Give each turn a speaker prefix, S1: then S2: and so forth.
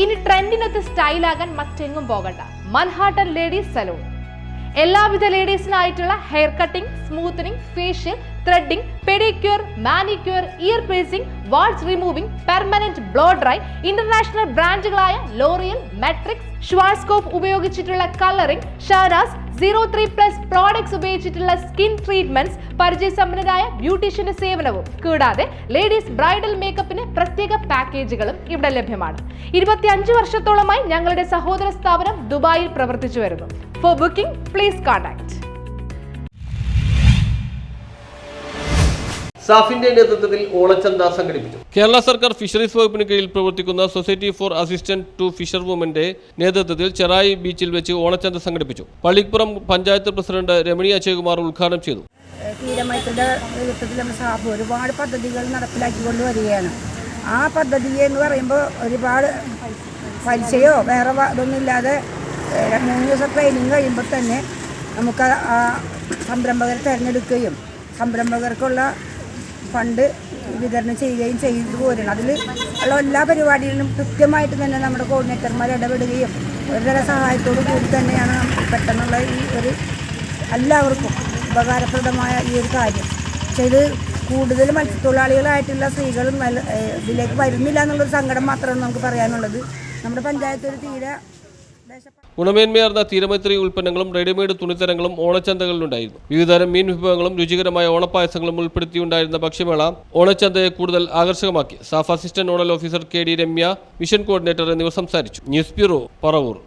S1: ഇനി ട്രെൻഡിനൊത്ത് സ്റ്റൈലാകാൻ മറ്റെങ്ങും പോകണ്ട. Manhattan ladies salon. എല്ലാവിധ ലേഡീസിനായിട്ടുള്ള hair cutting smoothening facial threading pedicure manicure ear piercing warts removing permanent blow dry international ബ്രാൻഡുകളായ L'Oreal Matrix Schwarzkopf ഉപയോഗിച്ചിട്ടുള്ള colouring Shahnaz zero three plus products ഉപയോഗിച്ചിട്ടുള്ള skin treatments പരിചയസമ്പന്നരായ ബ്യൂട്ടീഷ്യന്റെ സേവനവും. കൂടാതെ ലേഡീസ് ബ്രൈഡൽ മേക്കപ്പിന് പ്രത്യേക പാക്കേജുകളും ഇവിടെ ലഭ്യമാണ്. ഇരുപത്തിയഞ്ച് വർഷത്തോളമായി ഞങ്ങളുടെ സഹോദര സ്ഥാപനം ദുബായിൽ പ്രവർത്തിച്ചു വരുന്നു. ഫോർ ബുക്കിംഗ് പ്ലീസ് കോൺടാക്ട്
S2: സാഫിന്റെ നേതൃത്വത്തിൽ ഓണച്ചന്ത സംഘടിപ്പിച്ചു.
S3: കേരള സർക്കാർ ഫിഷറീസ് വകുപ്പിന് കീഴിൽ പ്രവർത്തിക്കുന്ന society for assistant to fisher വുമന്റെ നേതൃത്വത്തിൽ ചെറായി ബീച്ചിൽ വെച്ച് ഓണച്ചന്ത സംഘടിപ്പിച്ചു. പള്ളിപ്പുറം പഞ്ചായത്ത് പ്രസിഡന്റ് രമണി അജയകുമാർ ഉദ്ഘാടനം ചെയ്തു.
S4: തീരമയത്തിന്റെ നേതൃത്വത്തിൽ നമ്മൾ സാഫ് ഒരുപാട് പദ്ധതികൾ നടപ്പിലാക്കിക്കൊണ്ട് വരികയാണ്. ആ പദ്ധതി എന്ന് പറയുമ്പോൾ ഒരുപാട് പലിശയോ വേറെ ഇതൊന്നും ഇല്ലാതെ മൂന്ന് ദിവസം ട്രെയിനിങ് കഴിയുമ്പോൾ തന്നെ നമുക്ക് ആ സംരംഭകരെ തിരഞ്ഞെടുക്കുകയും സംരംഭകർക്കുള്ള ഫണ്ട് വിതരണം ചെയ്യുകയും ചെയ്തു പോരുന്നു. അതിൽ ഉള്ള എല്ലാ പരിപാടികളിലും കൃത്യമായിട്ട് തന്നെ നമ്മുടെ കോർഡിനേറ്റർമാർ ഇടപെടുകയും ഒരുതര സഹായത്തോടു കൂടി തന്നെയാണ് പെട്ടെന്നുള്ള ഈ ഒരു എല്ലാവർക്കും ഉപകാരപ്രദമായ ഈ ഒരു കാര്യം. പക്ഷേ ഇത് കൂടുതൽ മത്സ്യത്തൊഴിലാളികളായിട്ടുള്ള സ്ത്രീകളും ഇതിലേക്ക് വരുന്നില്ല എന്നുള്ളൊരു സങ്കടം മാത്രമാണ് നമുക്ക് പറയാനുള്ളത്. നമ്മുടെ പഞ്ചായത്ത് ഒരു തീരെ
S3: ഗുണമേന്മയാർന്ന തീരമൈത്രി ഉൽപ്പന്നങ്ങളും റെഡിമെയ്ഡ് തുണിത്തരങ്ങളും ഓണച്ചന്തകളിലുണ്ടായിരുന്നു. വിവിധതരം മീൻ വിഭവങ്ങളും രുചികരമായ ഓണപ്പായസങ്ങളും ഉൾപ്പെടുത്തിയുണ്ടായിരുന്ന ഭക്ഷ്യമേള ഓണച്ചന്തയെ കൂടുതൽ ആകർഷകമാക്കി. SAF assistant nodal officer K D Ramya mission coordinator എന്നിവർ സംസാരിച്ചു. News bureau Paravur.